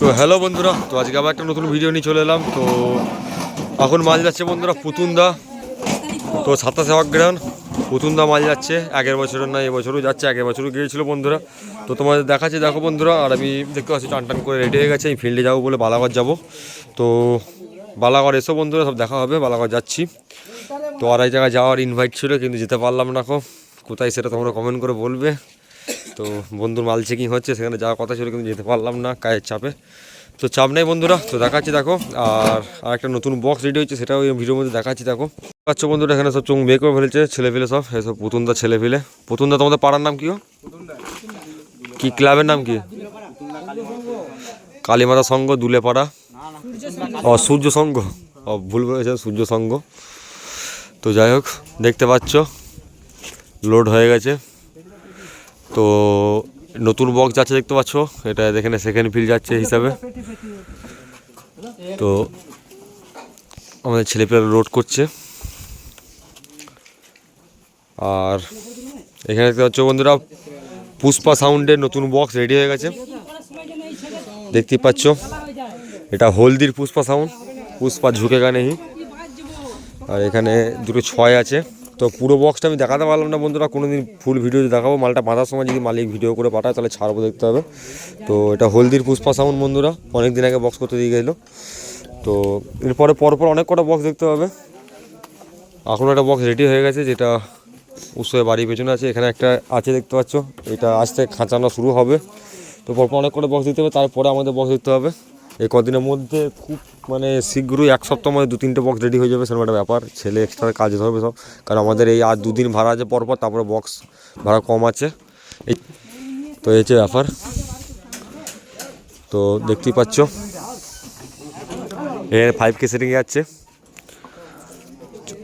তো হ্যালো বন্ধুরা, তো আজকে আবার একটা নতুন ভিডিও নিয়ে চলে এলাম। তো এখন মাছ যাচ্ছে বন্ধুরা পুতুনদা, তো সাতাশে অগ্রহণ পুতুনদা মাছ যাচ্ছে, আগের বছরের না, এবছরও যাচ্ছে, আগের বছরও গিয়েছিল বন্ধুরা। তো তোমাদের দেখাচ্ছে, দেখো বন্ধুরা, আর আমি দেখতে পাচ্ছি টান টান করে রেডি হয়ে গেছে, আমি ফিল্ডে যাব বলে বালাঘর যাব। তো বালাঘর এসো বন্ধুরা, সব দেখা হবে, বালাঘর যাচ্ছি। তো আর এক জায়গায় যাওয়ার ইনভাইট ছিল, কিন্তু যেতে পারলাম না কোথায় সেটা তোমরা কমেন্ট করে বলবে। তো বন্ধুর মাল চেকিং হচ্ছে, সেখানে যাওয়ার কথা ছিল কিন্তু যেতে পারলাম না, কাজের চাপে। তো চাপ নেই বন্ধুরা, তো দেখাচ্ছি দেখো, আর একটা নতুন বক্স রেডি হচ্ছে সেটাও এই ভিডিওর মধ্যে দেখাচ্ছি দেখো। পাচ্ছ বন্ধুরা, এখানে সব চোখ বের করে ফেলেছে ছেলে ফেলে সব এসব পুতুনদা ছেলে ফেলে পুতুনদা তোমাদের পাড়ার নাম কি? কি ক্লাবের নাম কি? কালীমাতা সংঘ দুলেপাড়া। ও, সূর্য সংঘ ও, ভুল বলেছে, সূর্য সংঘ তো যাই হোক, দেখতে পাচ্ছ লোড হয়ে গেছে। তো নতুন বক্স যাচ্ছে দেখতে পাচ্ছ। এটা এখানে সেকেন্ড ফিল যাচ্ছে হিসাবে। তো আমাদের ছেলেপেলেরা লোড করছে। আর এখানে দেখতে পাচ্ছ বন্ধুরা, পুষ্পা সাউন্ডের নতুন বক্স রেডি হয়ে গেছে। দেখতেই পাচ্ছ, এটা হলদির পুষ্পা সাউন্ড পুষ্পা ঝুঁকে গানে আর এখানে দুটো ছয় আছে। তো পুরো বক্সটা আমি দেখাতে পারলাম না বন্ধুরা কোনো দিন ফুল ভিডিও দেখাবো। মালটা বাঁধার সময় যদি মালিক ভিডিও করে পাঠায়, তাহলে ছাড়বো দেখতে হবে। তো এটা হলদির পুষ্পা সাউন্ড বন্ধুরা অনেক দিন আগে বক্স করতে দিয়ে গেলো। তো এরপরে পরপর অনেক কটা বক্স দেখতে হবে। এখন একটা বক্স রেডি হয়ে গেছে, যেটা উৎসবের বাড়ির পেছনে আছে। এখানে একটা আছে দেখতে পাচ্ছ, এটা থেকে খাঁচানো শুরু হবে। তো পরপর অনেক কটা বক্স দিতে হবে, তারপরে আমাদের বক্স দিতে হবে। এই কদিনের মধ্যে খুব মানে শীঘ্রই এক সপ্তাহ মধ্যে দু তিনটে বক্স রেডি হয়ে যাবে সেরকম একটা ব্যাপার। ছেলে এক্সট্রা কাজ ধরবে সব। কারণ আমাদের এই আর দুদিন ভাড়া আছে পরপর, তারপরে বক্স ভাড়া কম আছে। এই তো এই হচ্ছে ব্যাপার। তো দেখতেই পাচ্ছ। এর ফাইভ কে সেটিং যাচ্ছে।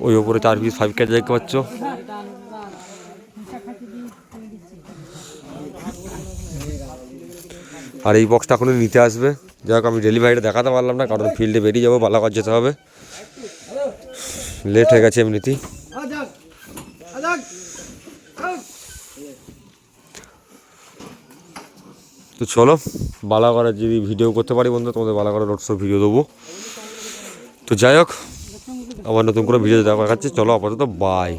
ওই ওপরে চার পিস ফাইভ কে দেখতে পাচ্ছ। আর এই বক্সটা এখনই নিতে আসবে। যাই হোক আমি ডেলিভারিটা দেখাতে পারলাম না, কারণ ফিল্ডে বেরিয়ে যাব বালাঘর যেতে হবে। লেট হয়ে গেছে এমনিতেই। তো চলো বালাঘরে যদি ভিডিও করতে পারি বন্ধু, তোমাদের বালাঘরে রোড শো ভিডিও দেবো। তো যাই হোক, আবার নতুন করে ভিডিও দেখা যাচ্ছে চলো আপাতত বাই